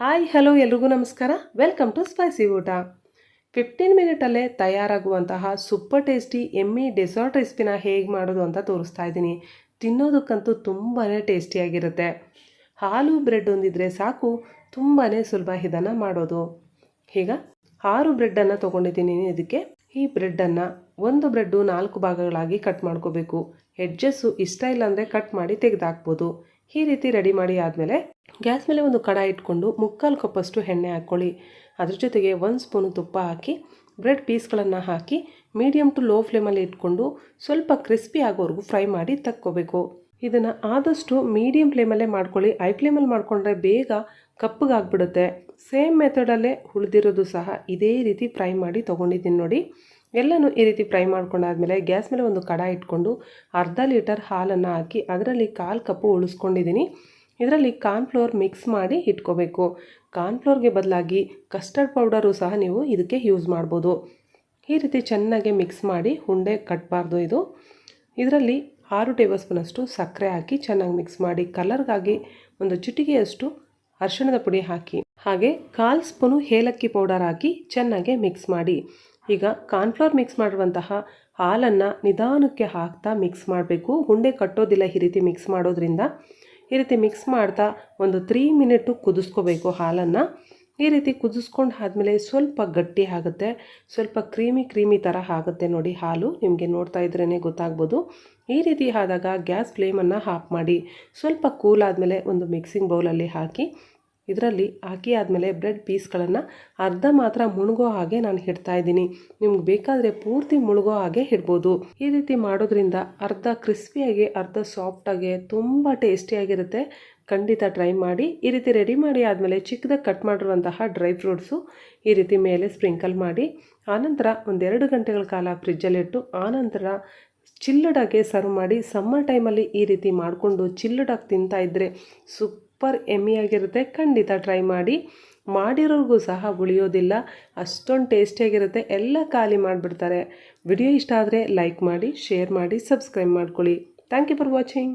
Hi, hello, ಎಲ್ರಿಗೂ ನಮಸ್ಕಾರ. Welcome to spicy ಊಟ ಫಿಫ್ಟೀನ್ ಮಿನಿಟಲ್ಲೇ ತಯಾರಾಗುವಂತಹ ಸೂಪರ್ ಟೇಸ್ಟಿ ಎಮ್ಮಿ ಡೆಸರ್ಟ್ ರೆಸಿಪಿನ ಹೇಗೆ ಮಾಡೋದು ಅಂತ ತೋರಿಸ್ತಾ ಇದ್ದೀನಿ. ತಿನ್ನೋದಕ್ಕಂತೂ ತುಂಬಾ ಟೇಸ್ಟಿಯಾಗಿರುತ್ತೆ ಹಾಲು ಬ್ರೆಡ್ ಒಂದಿದ್ರೆ ಸಾಕು ತುಂಬಾ ಸುಲಭ ಇದನ್ನು ಮಾಡೋದು. ಈಗ ಆರು ಬ್ರೆಡ್ಡನ್ನು ತೊಗೊಂಡಿದ್ದೀನಿ ಇದಕ್ಕೆ. ಈ ಬ್ರೆಡ್ಡನ್ನು ಒಂದು ಬ್ರೆಡ್ಡು ನಾಲ್ಕು ಭಾಗಗಳಾಗಿ ಕಟ್ ಮಾಡ್ಕೋಬೇಕು. ಎಡ್ಜಸ್ಸು ಇಷ್ಟ ಇಲ್ಲ ಅಂದರೆ ಕಟ್ ಮಾಡಿ ತೆಗೆದಾಕ್ಬೋದು. ಈ ರೀತಿ ರೆಡಿ ಮಾಡಿ ಆದಮೇಲೆ ಗ್ಯಾಸ್ ಮೇಲೆ ಒಂದು ಕಡಾಯಿ ಇಟ್ಕೊಂಡು ಮುಕ್ಕಾಲು ಕಪ್ಪಷ್ಟು ಎಣ್ಣೆ ಹಾಕ್ಕೊಳ್ಳಿ. ಅದ್ರ ಜೊತೆಗೆ ಒಂದು ಸ್ಪೂನು ತುಪ್ಪ ಹಾಕಿ ಬ್ರೆಡ್ ಪೀಸ್ಗಳನ್ನು ಹಾಕಿ ಮೀಡಿಯಮ್ ಟು ಲೋ ಫ್ಲೇಮಲ್ಲಿ ಇಟ್ಕೊಂಡು ಸ್ವಲ್ಪ ಕ್ರಿಸ್ಪಿ ಆಗೋವರೆಗೂ ಫ್ರೈ ಮಾಡಿ ತಕ್ಕೋಬೇಕು. ಇದನ್ನು ಆದಷ್ಟು ಮೀಡಿಯಮ್ ಫ್ಲೇಮಲ್ಲೇ ಮಾಡ್ಕೊಳ್ಳಿ. ಐ ಫ್ಲೇಮಲ್ಲಿ ಮಾಡಿಕೊಂಡ್ರೆ ಬೇಗ ಕಪ್ಪಗಾಗ್ಬಿಡುತ್ತೆ ಸೇಮ್ ಮೆಥಡಲ್ಲೇ ಉಳಿದಿರೋದು ಸಹ ಇದೇ ರೀತಿ ಫ್ರೈ ಮಾಡಿ ತೊಗೊಂಡಿದ್ದೀನಿ ನೋಡಿ. ಎಲ್ಲನೂ ಈ ರೀತಿ ಫ್ರೈ ಮಾಡ್ಕೊಂಡಾದ್ಮೇಲೆ ಗ್ಯಾಸ್ ಮೇಲೆ ಒಂದು ಕಡ ಇಟ್ಕೊಂಡು ಅರ್ಧ ಲೀಟರ್ ಹಾಲನ್ನು ಹಾಕಿ ಅದರಲ್ಲಿ ಕಾಲು ಕಪ್ಪು ಉಳಿಸ್ಕೊಂಡಿದ್ದೀನಿ. ಇದರಲ್ಲಿ ಕಾರ್ನ್ಫ್ಲೋರ್ ಮಿಕ್ಸ್ ಮಾಡಿ ಇಟ್ಕೋಬೇಕು. ಕಾರ್ನ್ಫ್ಲೋರ್ಗೆ ಬದಲಾಗಿ ಕಸ್ಟರ್ಡ್ ಪೌಡರು ಸಹ ನೀವು ಇದಕ್ಕೆ ಯೂಸ್ ಮಾಡ್ಬೋದು. ಈ ರೀತಿ ಚೆನ್ನಾಗಿ ಮಿಕ್ಸ್ ಮಾಡಿ ಉಂಡೆ ಕಟ್ಟಬಾರ್ದು ಇದು. ಇದರಲ್ಲಿ ಆರು ಟೇಬಲ್ ಸ್ಪೂನಷ್ಟು ಸಕ್ಕರೆ ಹಾಕಿ ಚೆನ್ನಾಗಿ ಮಿಕ್ಸ್ ಮಾಡಿ ಕಲರ್ಗಾಗಿ ಒಂದು ಚಿಟಿಕೆಯಷ್ಟು ಅರಿಶಿಣದ ಪುಡಿ ಹಾಕಿ ಹಾಗೆ ಕಾಲು ಸ್ಪೂನು ಏಲಕ್ಕಿ ಪೌಡರ್ ಹಾಕಿ ಚೆನ್ನಾಗಿ ಮಿಕ್ಸ್ ಮಾಡಿ. ಈಗ ಕಾರ್ನ್ಫ್ಲವರ್ ಮಿಕ್ಸ್ ಮಾಡಿರುವಂತಹ ಹಾಲನ್ನು ನಿಧಾನಕ್ಕೆ ಹಾಕ್ತಾ ಮಿಕ್ಸ್ ಮಾಡಬೇಕು. ಉಂಡೆ ಕಟ್ಟೋದಿಲ್ಲ ಈ ರೀತಿ ಮಿಕ್ಸ್ ಮಾಡೋದ್ರಿಂದ. ಈ ರೀತಿ ಮಿಕ್ಸ್ ಮಾಡ್ತಾ ಒಂದು ತ್ರೀ ಮಿನಿಟು ಕುದಿಸ್ಕೋಬೇಕು ಹಾಲನ್ನು. ಈ ರೀತಿ ಕುದಿಸ್ಕೊಂಡು ಆದಮೇಲೆ ಸ್ವಲ್ಪ ಗಟ್ಟಿ ಆಗುತ್ತೆ. ಸ್ವಲ್ಪ ಕ್ರೀಮಿ ಕ್ರೀಮಿ ಥರ ಆಗುತ್ತೆ ನೋಡಿ ಹಾಲು. ನಿಮಗೆ ನೋಡ್ತಾ ಇದ್ರೇ ಗೊತ್ತಾಗ್ಬೋದು. ಈ ರೀತಿ ಆದಾಗ ಗ್ಯಾಸ್ ಫ್ಲೇಮನ್ನು ಆಫ್ ಮಾಡಿ ಸ್ವಲ್ಪ ಕೂಲ್ ಆದಮೇಲೆ ಒಂದು ಮಿಕ್ಸಿಂಗ್ ಬೌಲಲ್ಲಿ ಹಾಕಿ ಇದರಲ್ಲಿ ಹಾಕಿ ಆದಮೇಲೆ ಬ್ರೆಡ್ ಪೀಸ್ಗಳನ್ನು ಅರ್ಧ ಮಾತ್ರ ಮುಳುಗೋ ಹಾಗೆ ನಾನು ಹಿಡ್ತಾ ಇದ್ದೀನಿ. ನಿಮ್ಗೆ ಬೇಕಾದರೆ ಪೂರ್ತಿ ಮುಳುಗೋ ಹಾಗೆ ಇಡ್ಬೋದು ಈ ರೀತಿ ಮಾಡೋದ್ರಿಂದ ಅರ್ಧ ಕ್ರಿಸ್ಪಿಯಾಗಿ ಅರ್ಧ ಸಾಫ್ಟಾಗಿ ತುಂಬ ಟೇಸ್ಟಿಯಾಗಿರುತ್ತೆ ಖಂಡಿತ ಟ್ರೈ ಮಾಡಿ. ಈ ರೀತಿ ರೆಡಿ ಮಾಡಿ ಆದಮೇಲೆ ಚಿಕ್ಕದಾಗಿ ಕಟ್ ಮಾಡಿರುವಂತಹ ಡ್ರೈ ಫ್ರೂಟ್ಸು ಈ ರೀತಿ ಮೇಲೆ ಸ್ಪ್ರಿಂಕಲ್ ಮಾಡಿ. ಆನಂತರ ಒಂದೆರಡು ಗಂಟೆಗಳ ಕಾಲ ಫ್ರಿಜ್ಜಲ್ಲಿಟ್ಟು ಆನಂತರ ಚಿಲ್ಲಡಾಗೆ ಸರ್ವ್ ಮಾಡಿ. ಸಮ್ಮರ್ ಟೈಮಲ್ಲಿ ಈ ರೀತಿ ಮಾಡಿಕೊಂಡು ಚಿಲ್ಲಡಾಗಿ ತಿಂತಾ ಇದ್ದರೆ ಸೂಪರ್ ಎಮ್ಮಿಯಾಗಿರುತ್ತೆ ಖಂಡಿತ ಟ್ರೈ ಮಾಡಿ. ಮಾಡಿರೋರಿಗೂ ಸಹ ಉಳಿಯೋದಿಲ್ಲ, ಅಷ್ಟೊಂದು ಟೇಸ್ಟಿಯಾಗಿರುತ್ತೆ ಎಲ್ಲ ಖಾಲಿ ಮಾಡಿಬಿಡ್ತಾರೆ. ವಿಡಿಯೋ ಇಷ್ಟ ಆದರೆ ಲೈಕ್ ಮಾಡಿ ಶೇರ್ ಮಾಡಿ ಸಬ್ಸ್ಕ್ರೈಬ್ ಮಾಡ್ಕೊಳ್ಳಿ. Thank you for watching